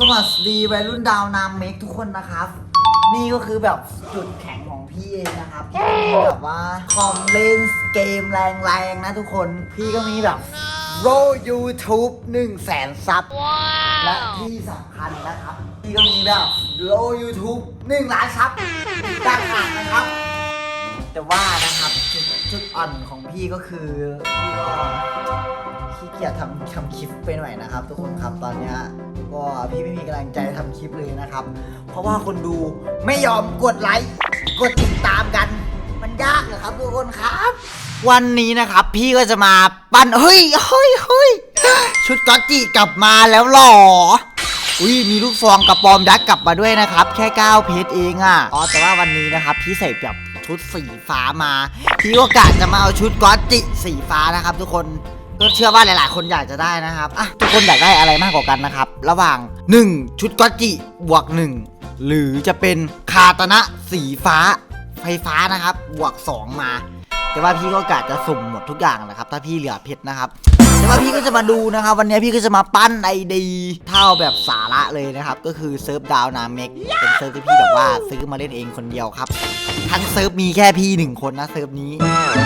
สวัสดีวัยรุ่นดาวนามเมกทุกคนนะครับ นี่ก็คือแบบจุดแข็งของพี่เองนะครับพี่ก็มีแบบว่าคอมเล่นเกมแรงๆนะทุกคน พี่ก็มีแบบโร YouTube 1 0 0 0 0แสนซับและที่สำคัญนะครับ พี่ก็มีแบบโล YouTube 1ล้านซับต่างหากนะครับ แต่ว่านะครับจุดจุดอ่อนของพี่ก็คือพี่ก็ ขี้เกียจทำทำคลิปไปหน่อยนะครับ ทุกคนครับตอนเนี้ยก็พี่ไม่มีกำลังใจทำคลิปเลยนะครับ เพราะว่าคนดูไม่ยอมกดไลค์กดติดตามกัน มันยากเหรอครับทุกคนครับ วันนี้นะครับพี่ก็จะมาปั้นเฮ้ยเฮ้ยเฮ้ยชุดก๊อตจิกลับมาแล้วหรออุ้ยมีลูกซองกระปอมยักษ์กลับมาด้วยนะครับ แค่9เพชรเองอะ่ะอ๋อแต่ว่าวันนี้นะครับพี่ใส่แบบชุดสีฟ้ามา พี่โอกาสจะมาเอาชุดก๊อตจิสีฟ้านะครับ ทุกคน ก็เชื่อว่าหลาย ๆ คนอยากจะได้นะครับอะทุกคนอยากได้อะไรมากกว่ากันนะครับ ระหว่าง 1 ชุดกัจิบวก 1 หรือจะเป็นคาตนะสีฟ้าไฟฟ้านะครับ บวก 2 มา แต่ว่าพี่ก็กะจะสุ่มหมดทุกอย่างแหละครับ ถ้าพี่เหลือเพชรนะครับ แต่ว่าพี่ก็จะมาดูนะครับ วันนี้พี่ก็จะมาปั้นไอดีเท่าแบบสาระเลยนะครับ ก็คือเซิร์ฟดาวนาเมกเป็นเซิร์ฟที่พี่แบบว่าซื้อมาเล่นเองคนเดียวครับทั้งเซิร์ฟมีแค่พี่หนึ่งคนนะเซิร์ฟนี้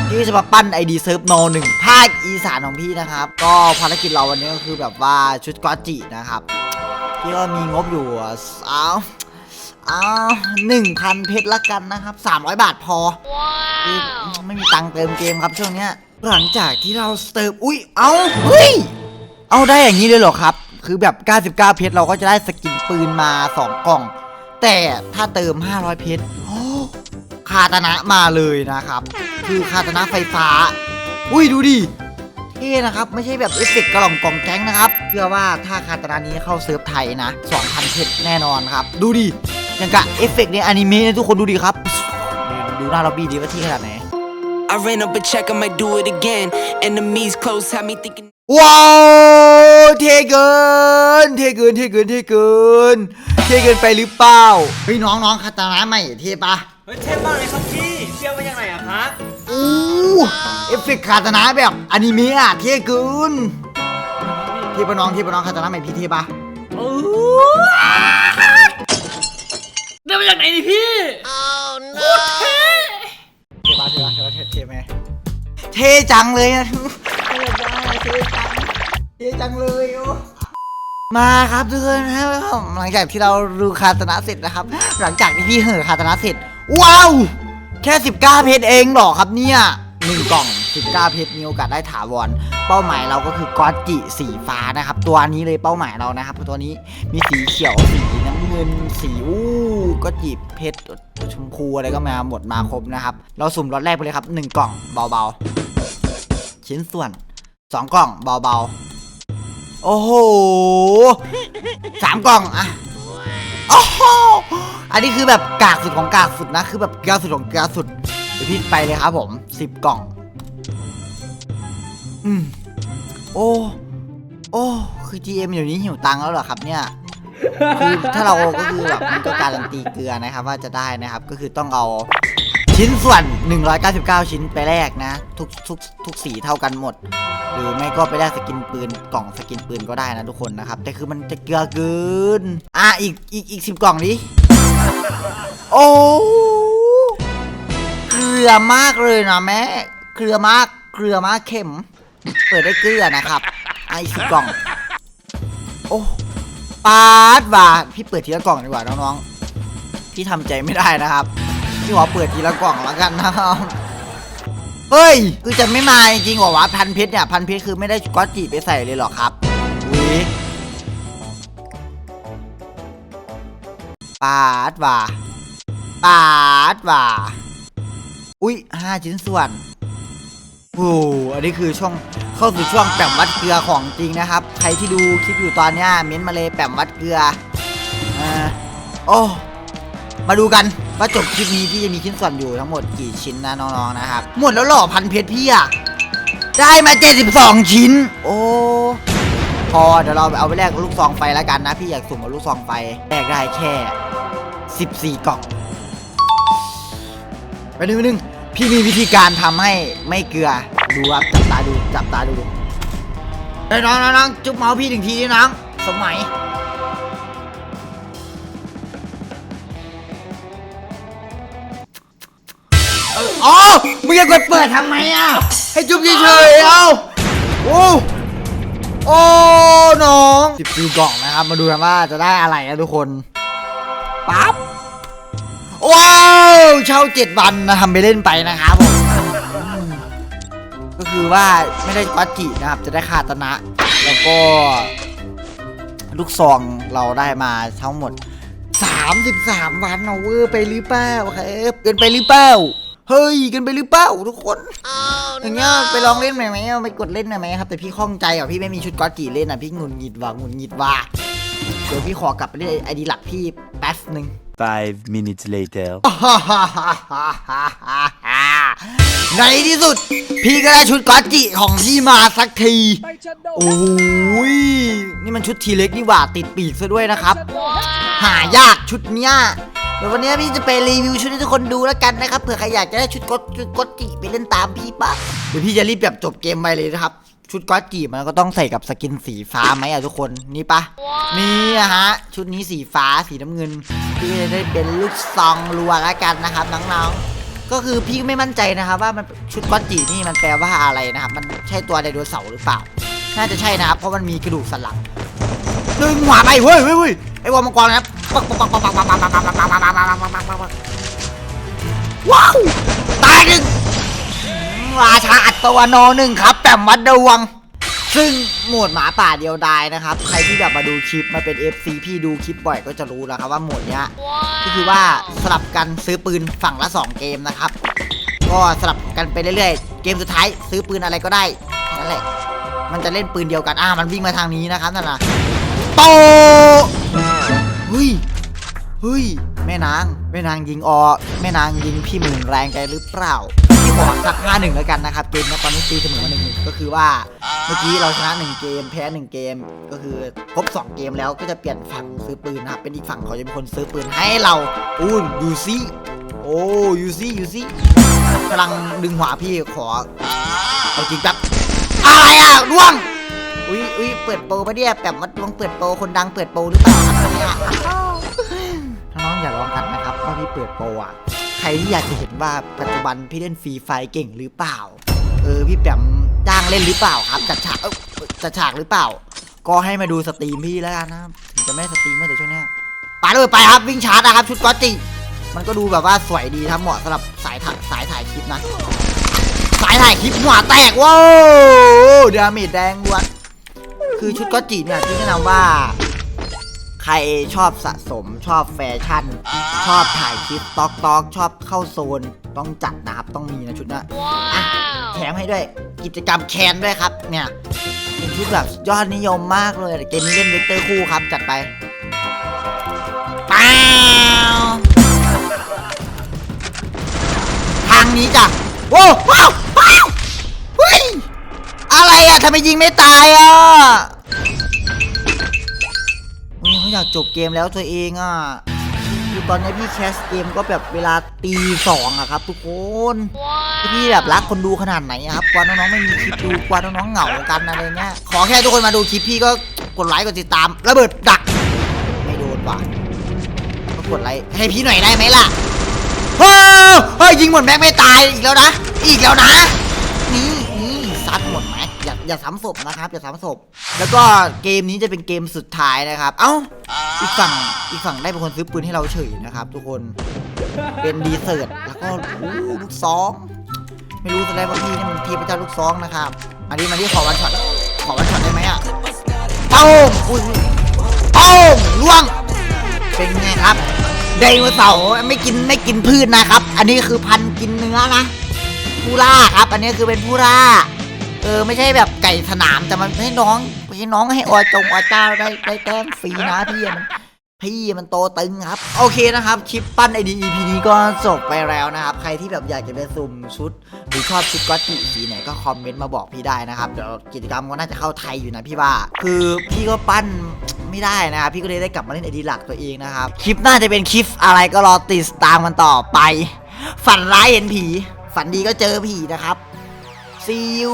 พี่ก็จะมาปั้นไอดีเซิร์ฟโนหนึ่งภาคอีสานของพี่นะครับ ก็ภารกิจเราวันนี้ก็คือแบบว่าชุดกอตจินะครับพี่ก็มีงบอยู่เอาเอาหนึ่งพันเพชรละกันนะครับสามร้อยบาทพอคือไม่มีตังค์เติมเกมครับช่วงเนี้ย หลังจากที่เราเติมอุ้ยเอาเฮ้ยเอาได้อย่างนี้เลยเหรอครับ คือแบบ 99 เพชรเราก็จะได้สกินปืนมา 2 กล่อง แต่ถ้าเติม 500 เพชรโอ้คาตนะมาเลยนะครับ คือคาตนะไฟฟ้า อุ้ยดูดิเท่นะครับ ไม่ใช่แบบเอฟเฟกต์กระหล่องกล่องแก๊งนะครับเชื่อว่าถ้าคาตนะนี้เข้าเซิร์ฟไทยนะ 2,000 เพชรแน่นอนครับ ดูดิ อย่างกับเอฟเฟกต์ในอนิเมะนะทุกคนดูดิครับ ดูหน้าล็อบบี้ดีว่าที่ขนาดไหน I ran up a check, I might do it again. Enemies close, had me thinking. ว้าวเทเกิน เทเกิน เทเกิน เทเกิน เทเกินไปหรือเปล่า เฮ้ยน้องน้องคาตานะใหม่เทปะเฮ้ยเทพมากเลยครับพี่เชื่อมาจากไหนอะครับอู้เอฟเฟกต์คาตานะแบบอนิเมะอะเทเกิน เทปะน้อง เทปะน้องคาตานะใหม่พี่เทปะโอ้ได้มาจากไหนนี่พี่เทปะเทปะเทปะเทเทไหมเทจังเลยนะเทจังเทจังเลยโอ้มาครับทุกคนครับหลังจากที่เราดูคาตนะเสร็จนะครับ หลังจากที่พี่เห่อคาตนะเสร็จ ว้าว แค่ 19 เพชรเองเหรอครับเนี่ยหนึ่งกล่อง 19เพชรมีโอกาสได้ถาวร เป้าหมายเราก็คือกอตจิสีฟ้านะครับ ตัวนี้เลยเป้าหมายเรานะครับตัวนี้มีสีเขียวสีน้ำเงินสีอู้ก็จิเพชรชมพูอะไรก็มาหมดมาครบนะครับ เราสุ่มรถแรกไปเลยครับหนึ่งกล่องเบาๆ ชิ้นส่วนสองกล่องเบาๆ โอ้โหสามกล่องอะโอ้โหอันนี้คือแบบกากสุดของกากสุดนะ คือแบบกากสุดของกากสุดเดี๋ยวพี่ไปเลยครับผมสิบกล่อง อืมโอ้ โอ้ คือ GM เดี๋ยวนี้หิวตังค์แล้วเหรอครับเนี่ยคือถ้าเราก็คือแบบมันก็การันตีเกลือนะครับ ว่าจะได้นะครับก็คือต้องเอาชิ้นส่วน 199 ชิ้นไปแลกนะ ทุกทุกทุกสีเท่ากันหมด หรือไม่ก็ไปได้สกินปืนกล่องสกินปืนก็ได้นะทุกคนนะครับ แต่คือมันจะเกลือเกิน อะอีกอีกอีกสิบกล่องดิโอ้เกลือมากเลยนะแม่เกลือมากเกลือมากเข็ม เปิดได้เกลือนะครับอะอีกสิกล่อง โอ้ปาดว่ะพี่เปิดทีละกล่องดีกว่าน้องๆพี่ทำใจไม่ได้นะครับ พี่ขอเปิดทีละกล่องแล้วกันนะครับเฮ้ย คือจะไม่มาจริงหรอวะพันเพชรเนี่ยพันเพชรคือไม่ได้ก๊อตจีไปใส่เลยเหรอครับอุ้ยปาดว่ะปาดว่ะอุ้ยห้าชิ้นส่วน โอ้อันนี้คือช่วงเข้าสู่ช่วงแปมวัดเกลือของจริงนะครับ ใครที่ดูคลิปอยู่ตอนนี้เม้นมาเลยแปมวัดเกลืออ่าโอ้มาดูกันว่าจบคลิปนี้พี่จะมีชิ้นส่วนอยู่ทั้งหมดกี่ชิ้นนะน้องๆนะครับ หมดแล้วเหรอพันเพชรพี่อะได้มา 72 ชิ้น โอ้พอเดี๋ยวเราเอาไปแลกลูกซองไฟแล้วกันนะ พี่อยากสุ่มเอาลูกซองไฟแลกได้แค่ 14 กล่องไปหนึ่งนึง พี่มีวิธีการทำให้ไม่เกลือ ดูครับ จับตาดู จับตาดูเฮ้ยน้องน้องจุ๊บเมาส์พี่ถึงทีดิน้อง สมัยอ๋อมึงจะกดเปิดทำไมอะ ให้จุ๊บเฉยๆเอาโอ้โอ้ น้องสิบฟิวกล่องนะครับ มาดูกันว่าจะได้อะไรนะทุกคน ปั๊บ ว้าวเช่าเจ็ดวันนะทำไปเล่นไปนะครับผมอืมก็คือว่าไม่ได้ปัจจินะครับ จะได้คาตนะ แล้วก็ ลูกซองเราได้มาทั้งหมด 33 วันเอาเวอร์ไปหรือเปล่าครับเกินไปหรือเปล่าเฮ้ยเกินไปหรือเปล่าทุกคนอย่างเงี้ยไปลองเล่นไหมไหมไปกดเล่นหน่อยไหมครับแต่พี่ข้องใจอะพี่ไม่มีชุดก๊อตจีเล่นอะพี่หงุนหงิดว่ะหงุนหงิดว่ะเดี๋ยวพี่ขอกลับไปเล่นไอดีหลักพี่แป๊บหนึ่ง Five minutes later. ในที่สุด พี่ก็ได้ชุดก๊อตจิของพี่มาสักที โอ้ย นี่มันชุดทีเล็กนี่หว่าติดปีกซะด้วยนะครับ หายากชุดเนี้ยเดี๋ยววันนี้พี่จะไปรีวิวชุดให้ทุกคนดูแล้วกันนะครับเผื่อใครอยากจะได้ชุดก๊อตชุดก๊อตจิไปเล่นตามพี่ปะเดี๋ยวพี่จะรีบแบบจบเกมไปเลยนะครับ ชุดก๊อตจิมันก็ต้องใส่กับสกินสีฟ้าไหมอะทุกคนนี่ปะนี่อะฮะ ชุดนี้สีฟ้าสีน้ำเงินพี่จะได้เป็นลูกซองรัวแล้วกันนะครับน้องๆก็คือพี่ไม่มั่นใจนะครับ ว่ามันชุดก๊อตจินี่มันแปลว่าอะไรนะครับมันใช่ตัวไดโนเสาร์หรือเปล่า น่าจะใช่นะครับเพราะมันมีกระดูกสันหลังดึงหัวไปเฮ้ยเฮ้ยเฮ้ยไอ้วอลมังกรนะครับปักปักปักปักปักปักปักปักปักปักปักปักปักปักปักปักปักว้าวตายหนึ่งราชาอั ดตัวนอหนึ่งครับแต่วัดดวง ซึ่งโหมดหมาป่าเดียวดายนะครับ ใครที่แบบมาดูคลิปมาเป็น FC พี่ดูคลิปบ่อยก็จะรู้แล้วครับว่าโหมดเนี้ยก็คือว่าสลับกันซื้อปืนฝั่งละ 2 เกมนะครับ ก็สลับกันไปเรื่อยๆ เกมสุดท้ายซื้อปืนอะไรก็ได้นั่นแหละ มันจะเล่นปืนเดียวกันอ่ามันวิ่งมาทางนี้นะครับนั่นน่ะโตเฮ้ยเฮ้ยแม่นางแม่นางยิงออแม่นางยิงพี่หมื่นแรงใจหรือเปล่าพี่ ขอสักห้าหนึ่งแล้วกันนะครับ เกมนี้ตอนนี้ตีเสมอมาหนึ่งก็คือว่าเมื่อกี้เราชนะหนึ่งเกม แพ้หนึ่งเกม ก็คือครบสองเกมแล้วก็จะเปลี่ยนฝั่งซื้อปืนนะครับเป็นอีกฝั่งเขาจะเป็นคนซื้อปืนให้เราอู้ดูซิโอ้ยูซิยูซิกำลังดึงหัวพี่ขอเอาจริงแบบอะไรอะร่วงอุ้ยอุ้ยเปิดโปรปะเนี่ยแบบว่าดวงเปิดโปรคนดังเปิดโปรหรือเปล่าครับเนี่ยิดโปรอะ ใครที่อยากจะเห็นว่าปัจจุบันพี่เล่นฟรีไฟเก่งหรือเปล่า เออพี่แปมจ้างเล่นหรือเปล่าครับจัดฉากเอ้าจัดฉากหรือเปล่า ก็ให้มาดูสตรีมพี่แล้วกันนะครับถึงจะไม่สตรีมเมื่อแต่ช่วงนี้ไปเลยไปครับวิ่งชาร์จนะครับ ชุดก๊อตจิมันก็ดูแบบว่าสวยดีครับเหมาะสำหรับสายถ่ายสายถ่ายคลิปนะ สายถ่ายคลิปหัวแตกว้าวดาเมจแดงวัดคือชุดก๊อตจิเนี่ยที่แนะนำว่า ใครชอบสะสมชอบแฟชั่น ชอบถ่ายคลิปตอกตอกชอบเข้าโซน ต้องจัดนะครับต้องมีนะชุดนะอะแถมให้ด้วยกิจกรรมแคนด้วยครับ เนี่ยเป็นชุดแบบยอดนิยมมากเลยเกมนี้เล่นเวกเตอร์คู่ครับจัดไปป้าวทางนี้จ้ะโว้ว้าวว้าวเฮ้ยอะไรอะทำไมยิงไม่ตายอะ เฮ้ยเขาอยากจบเกมแล้วตัวเองอะคือตอนนี้พี่แคสเกมก็แบบเวลาตีสองอะครับทุกคนพี่แบบรักคนดูขนาดไหนอะครับกว่าน้องๆไม่มีคลิปดูกว่าน้องๆเหงากันอะไรเงี้ยขอแค่ทุกคนมาดูคลิปพี่ก็กดไลค์กดติดตามระเบิดดัก ไม่โดนว่ะก็กดไลค์ให้พี่หน่อยได้ไหมล่ะเฮ้ยเฮ้ยยิงหมดแม็กไม่ตายอีกแล้วนะ อีกแล้วนะ นี่นี่ซัดหมดไหม อย่าอย่าซ้ำศพนะครับ อย่าซ้ำศพ แล้วก็เกมนี้จะเป็นเกมสุดท้ายนะครับ เอ้า อีกฝั่ง อีกฝั่งได้เป็นคนซื้อปืนให้เราเฉยนะครับ ทุกคน เป็นดีเซิร์ตแล้วก็อู้ลูกซอง ไม่รู้แสดงว่าพี่นี่มันเทียบเจ้าลูกซองนะครับมาดิมาดิขอวันช็อต ขอวันช็อตได้ไหมอะเป้าอุ้ยเป้าล่วง เป็นไงครับไดโนเสาร์ไม่กินไม่กินพืชนะครับ อันนี้คือพันกินเนื้อนะผู้ล่าครับ อันนี้คือเป็นผู้ล่า เออไม่ใช่แบบไก่สนามแต่มันให้น้องให้น้องให้อจงอเจ้าได้ได้แต้มฟรีนะพี่มันพี่มันโตตึงครับ โอเคนะครับ คลิปปั้นไอดี EP นี้ก็จบไปแล้วนะครับ ใครที่แบบอยากจะไปสุ่มชุด หรือชอบชุดก๊อติสีไหนก็คอมเมนต์มาบอกพี่ได้นะครับ เดี๋ยวกิจกรรมก็น่าจะเข้าไทยอยู่นะพี่ว่าคือพี่ก็ปั้นไม่ได้นะครับพี่ก็เลยได้กลับมาเล่นไอดีหลักตัวเองนะครับ คลิปน่าจะเป็นคลิปอะไรก็รอติดตามกันต่อไป ฝันร้ายเห็นผี ฝันดีก็เจอผีนะครับ see you